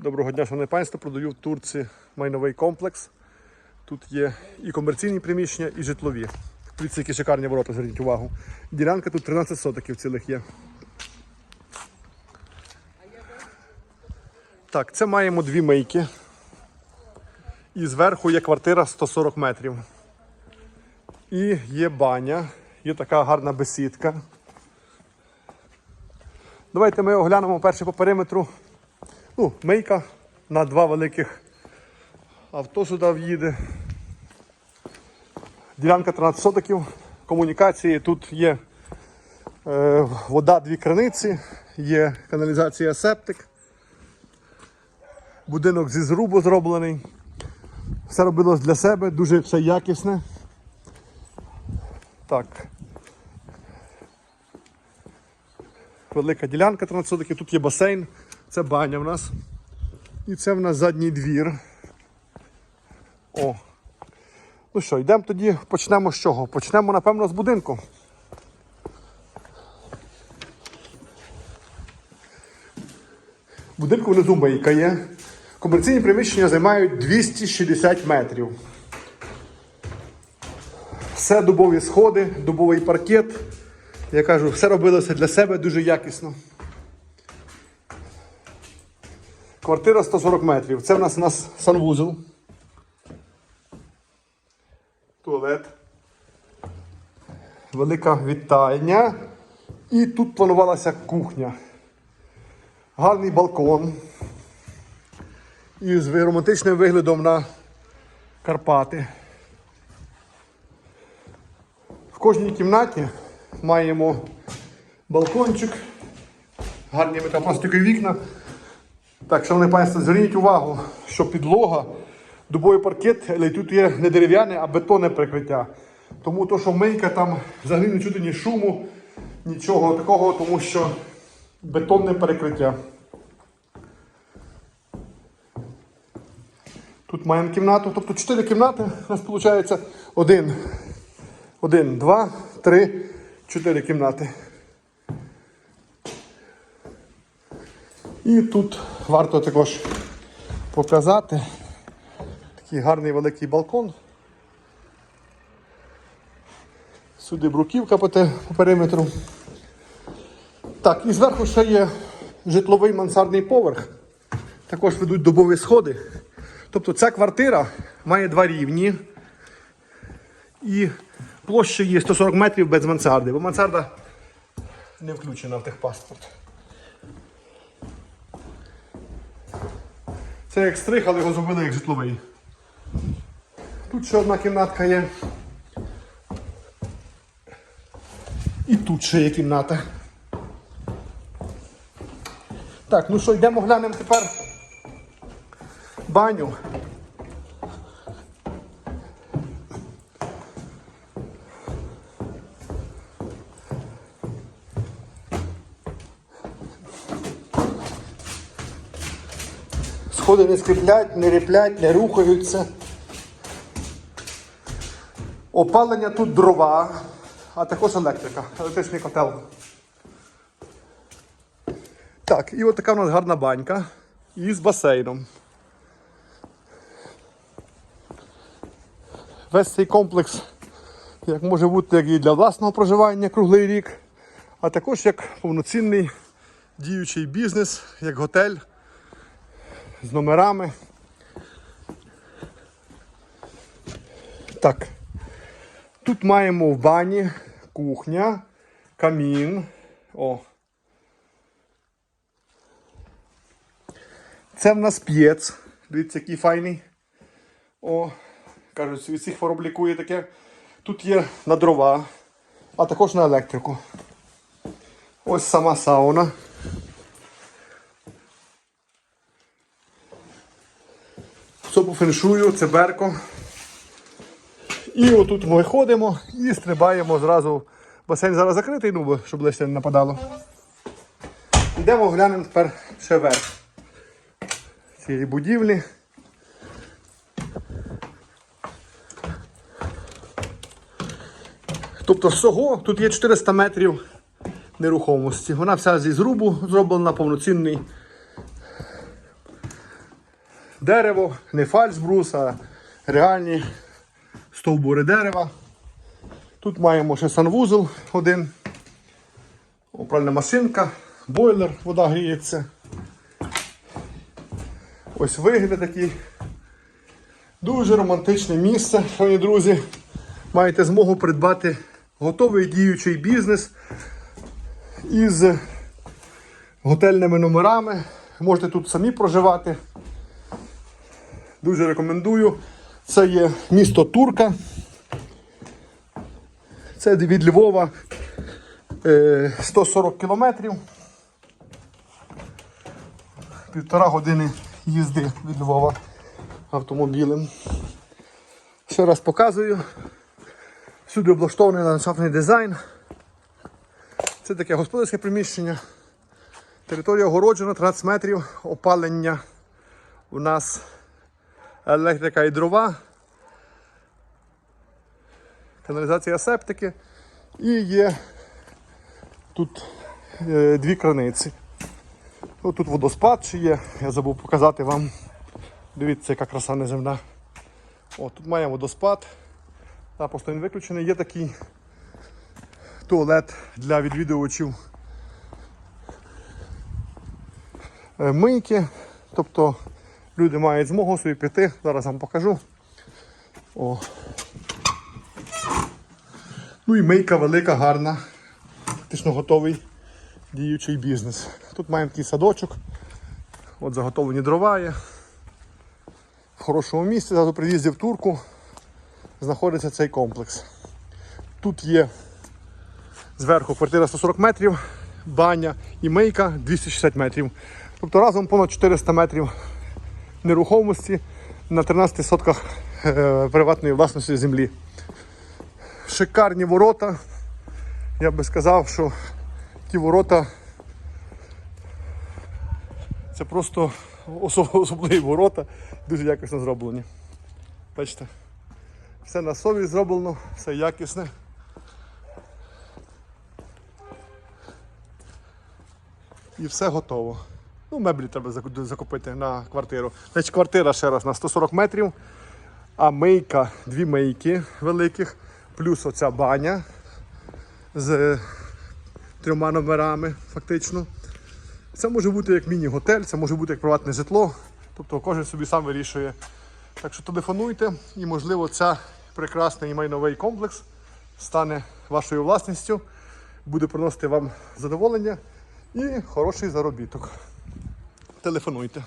Доброго дня, шановне панство. Продаю в Турції майновий комплекс. Тут є і комерційні приміщення, і житлові. Дивіться, які шикарні ворота, зверніть увагу. Ділянка тут 13 сотиків цілих є. Так, це маємо дві мийки. І зверху є квартира 140 метрів. І є баня, є така гарна бесідка. Давайте ми оглянемо перше по периметру. Ну, мийка на два великих авто сюди в'їде. Ділянка 13 сотиків. Комунікації тут є е, вода, дві криниці, є каналізація септик. Будинок зі зрубу зроблений. Все робилось для себе, дуже все якісне. Так. Велика ділянка 13 сотиків. Тут є басейн, це баня в нас. І це в нас задній двір. О. Ну що, йдемо тоді, почнемо з чого? Почнемо, напевно, з будинку. Будинку внизу мийка є. Комерційні приміщення займають 260 метрів. Все дубові сходи, дубовий паркет. Я кажу, все робилося для себе дуже якісно. Квартира 140 метрів. Це в нас у нас санвузол. Туалет. Велика вітальня. І тут планувалася кухня. Гарний балкон. І з романтичним виглядом на Карпати. В кожній кімнаті маємо балкончик, гарні метапластикові вікна. Так, шановне панство, зверніть увагу, що підлога, дубовий паркет, але тут є не дерев'яне, а бетонне прикриття. Тому то, що мийка там взагалі не чути ні шуму, нічого такого, тому що бетонне перекриття. Тут маємо кімнату, тобто 4 кімнати у нас виходить один, один, два, три, чотири кімнати. І тут варто також показати такий гарний великий балкон. Сюди бруківка по, периметру. Так, і зверху ще є житловий мансардний поверх. Також ведуть дубові сходи. Тобто ця квартира має два рівні. І площа є 140 метрів без мансарди, бо мансарда не включена в техпаспорт. Це як стрих, але його зробили як житловий. Тут ще одна кімнатка є. І тут ще є кімната. Так, ну що, йдемо глянемо тепер баню. Сходи не скріплять, не ріплять, не рухаються. Опалення тут дрова, а також електрика, електричний котел. Так, і от така у нас гарна банька із басейном. Весь цей комплекс як може бути як і для власного проживання круглий рік, а також як повноцінний діючий бізнес, як готель з номерами. Так. Тут маємо в бані кухня, камін. О. Це в нас п'єц. Дивіться, який файний. О, кажуть, від всіх хвороб лікує таке. Тут є на дрова, а також на електрику. Ось сама сауна. Все по феншую, це берко. І отут ми ходимо і стрибаємо зразу. Басейн зараз закритий, ну, щоб лише не нападало. Йдемо глянемо тепер ще верх цієї будівлі. Тобто всього тут є 400 метрів нерухомості. Вона вся зі зрубу зроблена повноцінний дерево, не фальсбрус, а реальні стовбури дерева. Тут маємо ще санвузол один, опральна машинка, бойлер, вода гріється. Ось вигляд такий. Дуже романтичне місце, шановні друзі. Маєте змогу придбати готовий діючий бізнес із готельними номерами. Можете тут самі проживати. Дуже рекомендую. Це є місто Турка. Це від Львова е, 140 кілометрів. Півтора години їзди від Львова автомобілем. Ще раз показую. Всюди облаштований ландшафтний дизайн. Це таке господарське приміщення. Територія огороджена 13 метрів, опалення у нас електрика і дрова, каналізація септики і є тут е, дві краниці. О, тут водоспад ще є, я забув показати вам. Дивіться, яка краса неземна. О, тут маємо водоспад. Та просто він виключений. Є такий туалет для відвідувачів е, мийки. Тобто люди мають змогу собі піти. Зараз вам покажу. О. Ну і мийка велика, гарна. Фактично готовий діючий бізнес. Тут маємо такий садочок. От заготовлені дрова є. В хорошому місці, зразу приїзді в турку знаходиться цей комплекс. Тут є зверху квартира 140 метрів, баня і мийка 260 метрів. Тобто разом понад 400 метрів нерухомості на 13 сотках е, приватної власності землі. Шикарні ворота. Я би сказав, що ті ворота це просто особливі ворота, дуже якісно зроблені. Бачите? Все на совість зроблено, все якісне. І все готово. Ну, меблі треба закупити на квартиру. Значить, квартира ще раз на 140 метрів, а мийка, дві мийки великих, плюс оця баня з трьома номерами фактично. Це може бути як міні-готель, це може бути як приватне житло. Тобто кожен собі сам вирішує. Так що телефонуйте і, можливо, ця прекрасний майновий комплекс стане вашою власністю, буде приносити вам задоволення і хороший заробіток. Телефонуйте.